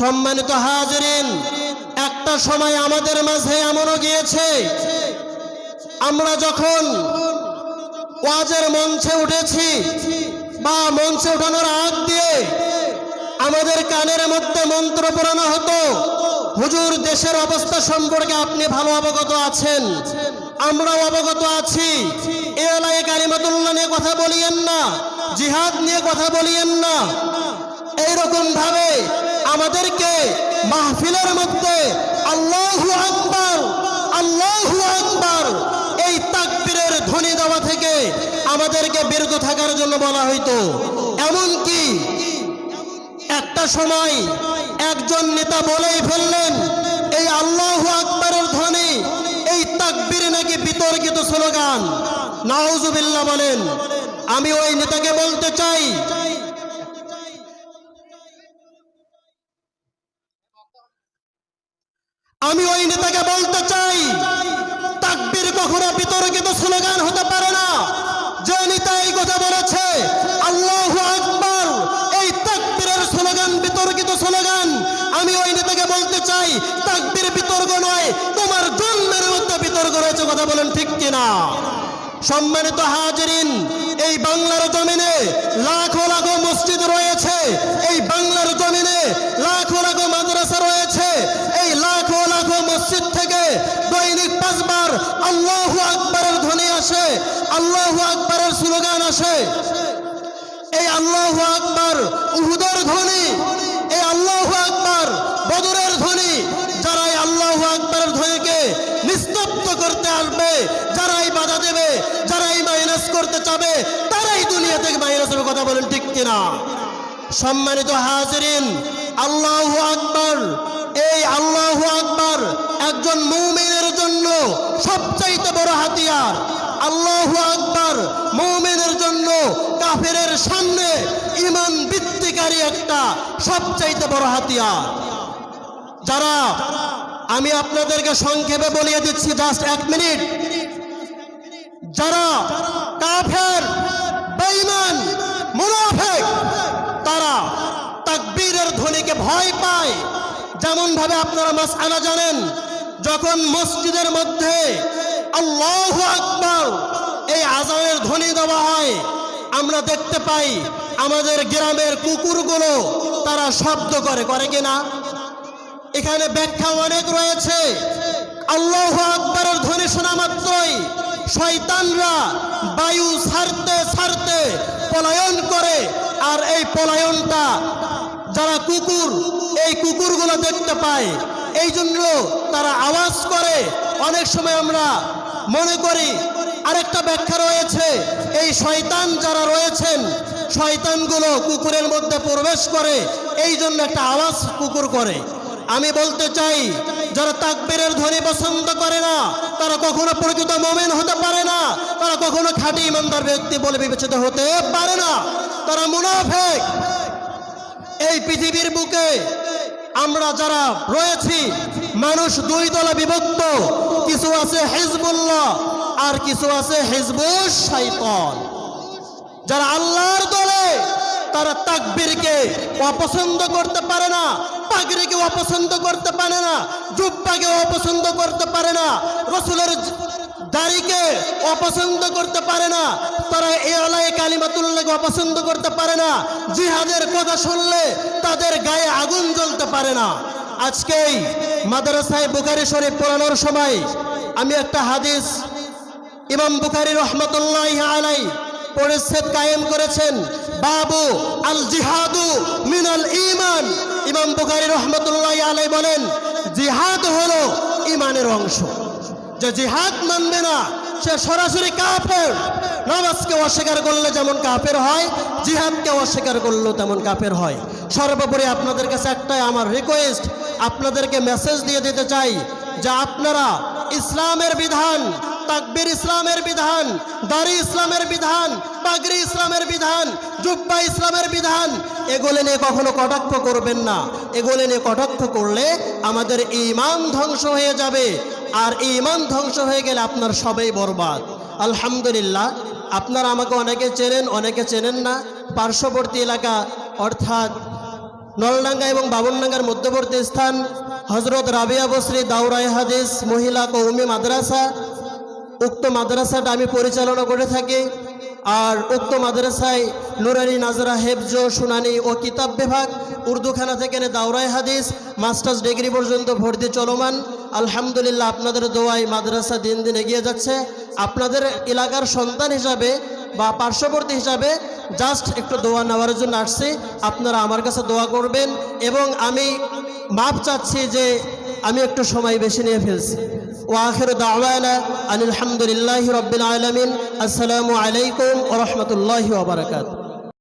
সম্মানিত হাজরিন, একটা সময় আমাদের মাঝে এমনও গিয়েছে। আমরা যখন ওয়াজের মঞ্চে উঠেছি বা মঞ্চে উঠানোর আগ দিয়ে আমাদের কানের মধ্যে মন্ত্র পড়ানো হতো, হুজুর, দেশের অবস্থা সম্পর্কে আপনি ভালো অবগত আছেন? আমরাও অবগত আছি। এ এলাকায় নিয়ে কথা বলিয়েন না, জিহাদ নিয়ে কথা বলিয়েন না। এইরকম ভাবে আমাদেরকে মাহফিলের মধ্যে আল্লাহু আকবার আল্লাহু আকবার এই তাকবীরের ধ্বনি দেওয়া থেকে আমাদেরকে বিরত থাকার জন্য বলা হইতো। এমন কি একটা সময় একজন নেতা বলেই ফেললেন, এই আল্লাহু আকবরের ধ্বনি, এই তাকবির নাকি বিতর্কিত স্লোগান। নাউজুবিল্লাহ বলেন, আমি ওই নেতাকে বলতে চাই আমি ওই নেতাকে বলতে চাই, তাকবীর কখনো বিতর্কিত স্লোগান হতে পারে না। যে নেতা এই কথা বলেছে, আল্লাহ আকবার, এই তাকবীরের স্লোগান, বিতর্কিত স্লোগান, আমি ওই নেতাকে বলতে চাই, তাকবীর বিতর্ক নয়, তোমার জন্মের মধ্যে বিতর্ক রয়েছে কথা বলেন ঠিক কিনা? সম্মানিত হাজরিন, এই বাংলার জমিনে লাখো লাখো মসজিদ রয়েছে পাঁচবার আল্লাহু আকবরের ধ্বনি আসে, আল্লাহু আকবরের স্লোগান আসে। এই আল্লাহু আকবার উহুদের ধ্বনি, এই আল্লাহু আকবার বদরের ধ্বনি, যারা এই আল্লাহু আকবরের ধ্বনিকে নিস্তব্ধ করতে আসবে, যারাই বাধা দেবে, যারাই মাইনাস করতে চাবে, তারাই দুনিয়া থেকে মাইনাস হবে, কথা বলেন ঠিক কিনা? সম্মানিত হাজরিন, আল্লাহ আকবার এই আল্লাহু আকবার একজন মুমিনের জন্য সবচাইতে বড় হাতিয়ার। আল্লাহু আকবার মুমিনের জন্য কাফেরের সামনে ইমান বৃত্তিকারী একটা সবচাইতে বড় হাতিয়ার। যারা, আমি আপনাদেরকে সংক্ষেপে বলিয়ে দিচ্ছি জাস্ট এক মিনিট। যারা কাফের, বেঈমান, মুনাফিক, তারা তাকবীরের ধ্বনিকে ভয় পায়। যেমন ভাবে আপনারা মাসআলা জানেন, যখন মসজিদের মধ্যে আল্লাহ আকবার এই আজানের ধ্বনি দেওয়া হয়, আমরা দেখতে পাই আমাদের গ্রামের কুকুরগুলো তারা শব্দ করে করে কিনা? এখানে ব্যাখ্যা অনেক রয়েছে। আল্লাহ আকবরের ধ্বনি শোনা মাত্রই শয়তানরা বায়ু ছাড়তে ছাড়তে পলায়ন করে, আর এই পলায়নটা যারা কুকুর, এই কুকুরগুলো দেখতে পায়। এই জন্য তারা আওয়াজ করে। অনেক সময় আমরা মনে করি, আরেকটা ব্যাখ্যা রয়েছে, এই শয়তান যারা রয়েছেন, শয়তানগুলো কুকুরের মধ্যে প্রবেশ করে, এই জন্য একটা আওয়াজ কুকুর করে। আমি বলতে চাই, যারা তাকবীরের ধ্বনি পছন্দ করে না, তারা কখনো প্রকৃত মোমেন হতে পারে না। তারা কখনো খাঁটি ইমানদার ব্যক্তি বলে বিবেচিত হতে পারে না। তারা মুনাফেক। এই পৃথিবীর বুকে আমরা যারা রয়েছি, মানুষ দুই দলে বিভক্ত। কিছু আছে হিজবুল্লাহ আর কিছু আছে হিজবুস শৈতন যারা আল্লাহর দলে, তারা তাকবীরকে অপছন্দ করতে পারে না, পাগড়িকে অপছন্দ করতে পারে না, জুব্বাকে অপছন্দ করতে পারে না, রসুলের দাড়িকে অপছন্দ করতে পারে না, তারা কালিমাতুল্লাহকে অপছন্দ করতে পারে না। জিহাদের কথা শুনলে তাদের গায়ে আগুন জ্বলতে পারে না। আজকেই মাদ্রাসায় বুখারি শরীফ পড়ানোর সময় আমি একটা হাদিস ইমাম বুখারি রহমতুল্লাহ আলাই পরিচ্ছেদ কায়েম করেছেন। বাবু আল জিহাদু মিনাল ইমান ইমাম বুখারি রহমতুল্লাহ আলাই বলেন, জিহাদ হলো ইমানের অংশ। যে জিহাদ মানবে না, সে সরাসরি কাফের। নামাজকে অস্বীকার করলে যেমন কাপের হয়, জিহাদকে অস্বীকার করলেও তেমন কাপের হয়। সর্বোপরি আপনাদের কাছে একটাই আমার রিকোয়েস্ট আপনাদেরকে মেসেজ দিয়ে দিতে চাই যে আপনারা ইসলামের বিধান, তাকবির ইসলামের বিধান, দাড়ি ইসলামের বিধান, পাগড়ি ইসলামের বিধান, জুব্বা ইসলামের বিধান, এগুলো নিয়ে কখনো কটাক্ষ করবেন না। এগুলো নিয়ে কটাক্ষ করলে আমাদের ইমান ধ্বংস হয়ে যাবে। আর ইমান ধ্বংস হয়ে গেলে আপনার সবাই বরবাদ। আলহামদুলিল্লাহ আপনারা আমাকে অনেকে চেনেন অনেকে চেনেন না। পার্শ্ববর্তী এলাকা, অর্থাৎ নলডাঙ্গা এবং বাবনডাঙ্গার মধ্যবর্তী স্থান হজরত রাবিয়া বসরি দাউরাই হাদিস, মহিলা কৌমি মাদ্রাসা, উক্ত মাদ্রাসাটা আমি পরিচালনা করে থাকি। আর উক্ত মাদ্রাসায় নুরানি, নাজরা, হেফজ শুনানি ও কিতাব বিভাগ, উর্দুখানা থেকে নিয়ে দাওরাই হাদিস, মাস্টার্স ডিগ্রি পর্যন্ত ভর্তি চলমান। আলহামদুলিল্লাহ আপনাদের দোয়ায় মাদ্রাসা দিন দিন এগিয়ে যাচ্ছে। আপনাদের এলাকার সন্তান হিসাবে বা পার্শ্ববর্তী হিসাবে জাস্ট একটু দোয়া নেওয়ার জন্য আসছি। আপনারা আমার কাছে দোয়া করবেন এবং আমি মাপ চাচ্ছি যে আমি একটু সময় বেশি নিয়ে ফেলছি। ওয়াখির দাওয়ানা আনিল হামদুলিল্লাহি রব্বিল আলামিন। আসসালামু আলাইকুম রাহমাতুল্লাহি ওয়া বারাকাতুহু।